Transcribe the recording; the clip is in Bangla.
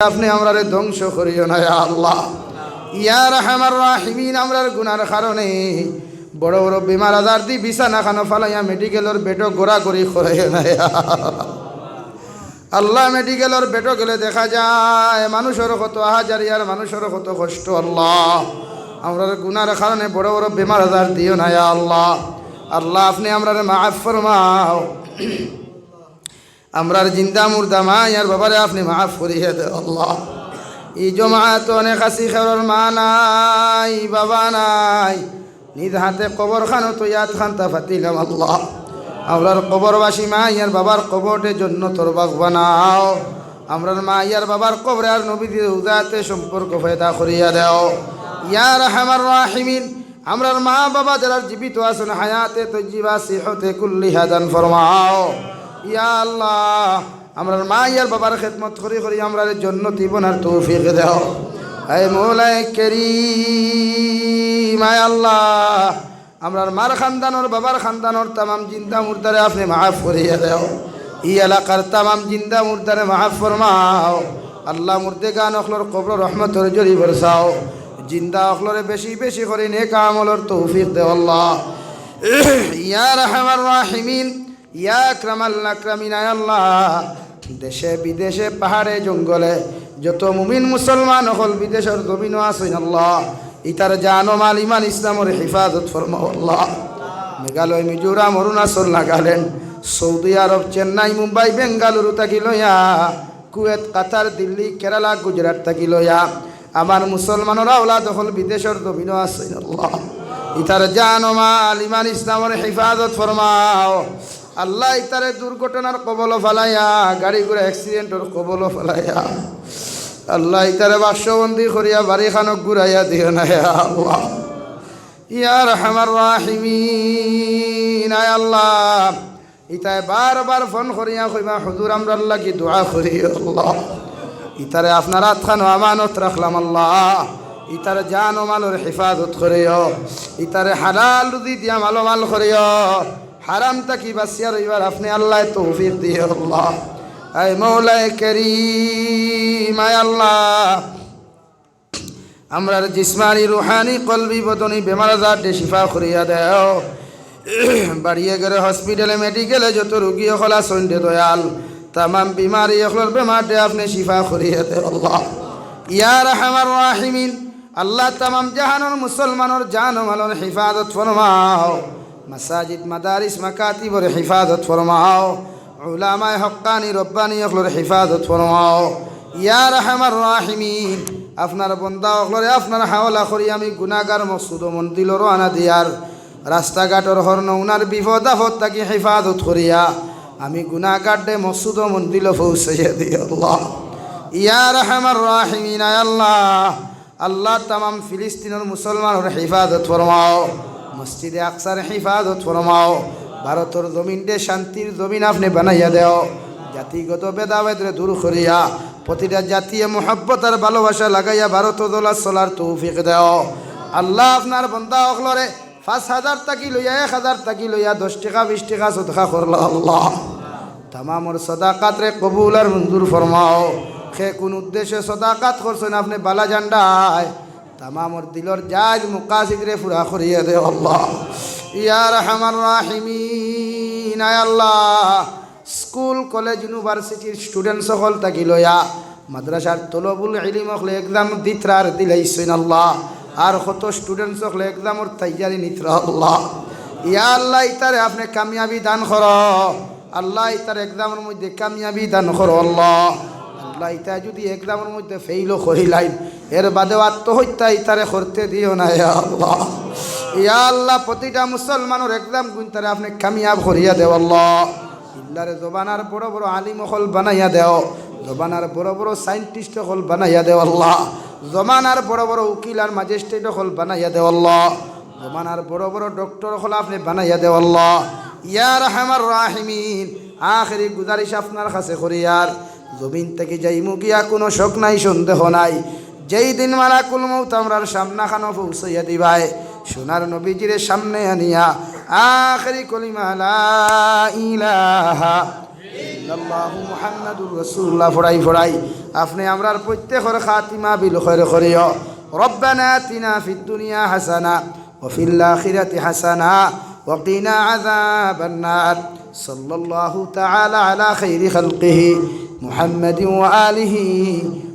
আপনি আমরারে ধ্বংস করিও না আল্লাহ। ইয়া রাহমার রাহিমিন, আমরার গুনার কারণে বড় বড় বিমার আজার দি বিছানা খানো ফালাইয়া মেডিকেলের বেটো গোড়া করি করাইও না, ইয়া আল্লাহ। মেডিকেলের বেটো গেলে দেখা যায়, মানুষের কত হাজারিয়ার মানুষের কত কষ্ট, আল্লাহ। আমরার গুনার কারণে বড় বড় বিমার আজার দিও না আল্লাহ। আল্লাহ, আপনি আমরার মাফ ফরমাও। আমরার জিন্দা মুর্দা মা, ইয়ার বাবারে আপনি মাফ করিয়ে দে, আল্লাহ। এই জমাত অনেক আসি খেরর মা নাই, বাবা নাই। নিজ হাতে কবর খানো তো ইয়াদ খান্তা ফাতিলাম, আল্লাহ। আমরার কবরবাসী মা, ইয়ার বাবার কবরটে জন্য তোর বাগ বানাও। আমরার মা, ইয়ার বাবার কবরে আর নবীদের উদাতে সম্পর্ক ফয়দা করিয়া দেও। ইয়ার হামার রাহিমিন, আমরার মা বাবা যারা জীবিত আছেন, হায়াতে তো জীবা সিহতে কুল্লি হাদান ফরমাও। ইয়া আল্লাহ আমরার মা ইয়ার বাবার খেদমত করি করি আমরার জন্য জীবনার তৌফিক দেও। আই মৌলাই কেরিম আয় আল্লাহ আমরার মার খানদানোর, বাবার খানদানোর তামাম জিন্দা মুর্দারে আপনি মাফ করিয়া দেও। ই এলাকার তামাম জিন্দা মুর্দারে মাফ ফরমাও। আল্লাহ মুর্দে গান অখলোর কবর রহমতর জরি বরসাও। জিন্দা অখলরে বেশি বেশি করে নেক আমলর তৌফিক দেও আল্লাহ। ইয়া রহমান রাহিমিন ইয়া ক্রামাল নাক্রামিন আয় আল্লাহ, দেশে বিদেশে পাহাড়ে, জঙ্গলে যত মুমিন মুসলমান হল, বিদেশের জমিনও আসেন আল্লাহ। ইতার জানো মাল, ইমান, ইসলামের হেফাজত ফরমাও মেঘালয়, মিজোরাম, অরুণাচল, নাগাল্যান্ড, সৌদি আরব, চেন্নাই, মুম্বাই, বেঙ্গালুরু থাকি লইয়া, কুয়েত, কাতার, দিল্লি, কেরালা, গুজরাট থাকি লইয়া, আমার মুসলমানরা ওলা দখল বিদেশের আসেন আল্লাহ। ইতার জানো মাল, ইমান, ইসলামের হেফাজত ফরমাও। আল্লাহ ইতারে দুর্ঘটনার কবল ফালাইয়া গাড়ি ঘোড়া অ্যাক্সিডেন্টের কবল ফালাইয়া, আল্লাহ ইতারে বাস্যবন্দি করিয়া বাড়ি খানক ঘুরাইয়া দিও না ইয়ার হামার রাহিমিন, আয় আল্লাহ। ইতায় বারবার ফোন করিয়া কইবা হুজুর, আমরা আল্লাহ কি দোয়া করি আল্লাহ? ইতারে আপনার আতখানো আমানত রাখলাম আল্লাহ। ইতারে জান ও মালোর হেফাজত করিও। ইতারে হালাল রুদি দিয়া মালো মাল করিও। হারাম তাকি বাসিয়া রইবার আপনি আল্লাহ তৌফিক দিয়ে আল্লাহ। আয় মৌলায় করিম, আয় আল্লাহ। আমরার জিসমানি, রুহানি, কলবি, বদনি, বেমার আজার শিফা করিয়া দেও। বাড়িয়ে গেলে হসপিটালে, মেডিকেলে যত রুগী হলা সন্ধ্যে দয়াল। তামাম বিমারি বেমার ডে আপনি শিফা করিয়া দে আল্লাহ। ইয়ার হামার রাহিমিন, আল্লাহ তামাম জাহানোর মুসলমানোর জান মালর হিফাজত ফরমাও। মাসাজিদ, মাদারিস মাকাতিবর হিফাজত ফরমাও। উলামায় হক্কানি, রব্বানি অখলোর হিফাজত ফরমাও। ইয়া রাহমার রাহিমিন, আপনার বন্দা অখলরে আপনার হাওলা করি আমি গুনাগার মসুদ মন্দিল রানা দিয়ার। রাস্তাঘাটর হর্ন উনার বিপদ আপদ তাকে হেফাজত করিয়া আমি দে মসুদ মন্দিল পৌঁছাইয়া দিই, আল্লাহ। ইয়া রাহমার রাহিমিন আল্লাহ। আল্লাহ তামাম ফিলিস্তিনের মুসলমানের হেফাজত ফরমাও। মসজিদে আকসার হেফাজত ফরমাও, ভারতের জমিন দে শান্তির জমিন আপনি বানাইয়া দেও। জাতিগত ভেদাভেদরে দূর করিয়া প্রতিটা জাতীয় মোহাব্বত আর ভালোবাসা লাগাইয়া ভারত দোলা চলার তৌফিক দেও। আল্লাহ আপনার বন্দা অখলরে পাঁচ হাজার টাকি লইয়া, এক হাজার টাকি লইয়া দশ টাকা, বিশ টাকা সদকা করল আল্লাহ। তামামর সদাকাতরে কবুল আর মঞ্জুর ফরমাও। সে কোন উদ্দেশ্যে সদাকাত করছেন আপনি বালা জান্ডায় তামামর দিলর জাজ মুকাসিদরে ফুরা করিয়া দে আল্লাহ। ইয়ার হামার রাহিমিন আল্লাহ। স্কুল, কলেজ, ইউনিভার্সিটির স্টুডেন্ট সকল তাকি লইয়া মাদ্রাসার তলবুল ইলিম হলে এক্সাম দিত্রার দিলাইছেন আল্লাহ। আর কত স্টুডেন্ট সকলে এক্সামর তৈয়ারি নিত্র আল্লাহ। ইয়া আল্লাহ, ইতারে আপনি কামিয়াবি দান কর। আল্লাহ, ইতার এক্সামের মধ্যে কামিয়াবি দান কর আল্লাহ। আল্লাহ ইতা যদি এক্সামের মধ্যে ফেইলও করিলাইন এর বাদেও আত্মহত্যা ইতারে করতে দিও না আল্লাহ। ইয়া আল্লাহ, প্রতিটা মুসলমানের এক্সাম গুনতারে আপনি কামিয়াব করিয়া দেও, আল্লাহ। ইল্লারে জবানার বড় বড় আলিম হল বানাইয়া দেও, জবানার বড় বড় সাইন্টিস্ট হল বানাইয়া দেও, আল্লাহ। জমানার বড় বড় উকিল আর ম্যাজিস্ট্রেট হল বানাইয়া দেও, আল্লাহ। জমানার বড় বড় ডক্টর হল আপনি বানাইয়া দেও, আল্লাহ। ইয়ার হামার রাহিমিন, আখেরি গুজারিশ আপনার কাছে করিয়ার জমিন থেকে যাইমু গিয়া কোনো শোক নাই, সন্দেহ নাই। যেই দিন মারা কুলমৌ তোমরার সামনাখানো পৌঁছাইয়া দিবাই সোনার নবীজির সামনে আনিয়া আখরি কলিমালা ইলাহা ইল্লাল্লাহু মুহাম্মাদুর রাসূলুল্লাহ ফড়াই ফড়াই, আপনি আমরার প্রত্যেকর খাতিমা বিল খৈর করিও। রব্বানা তিনা ফিদ দুনিয়া হাসানা ওয়া ফিল আখিরাতি হাসানা ওয়া কিনা আযাবান নার সাল্লাল্লাহু তাআলা আলা খাইরি খালকিহি মুহাম্মাদিন ওয়া আলিহি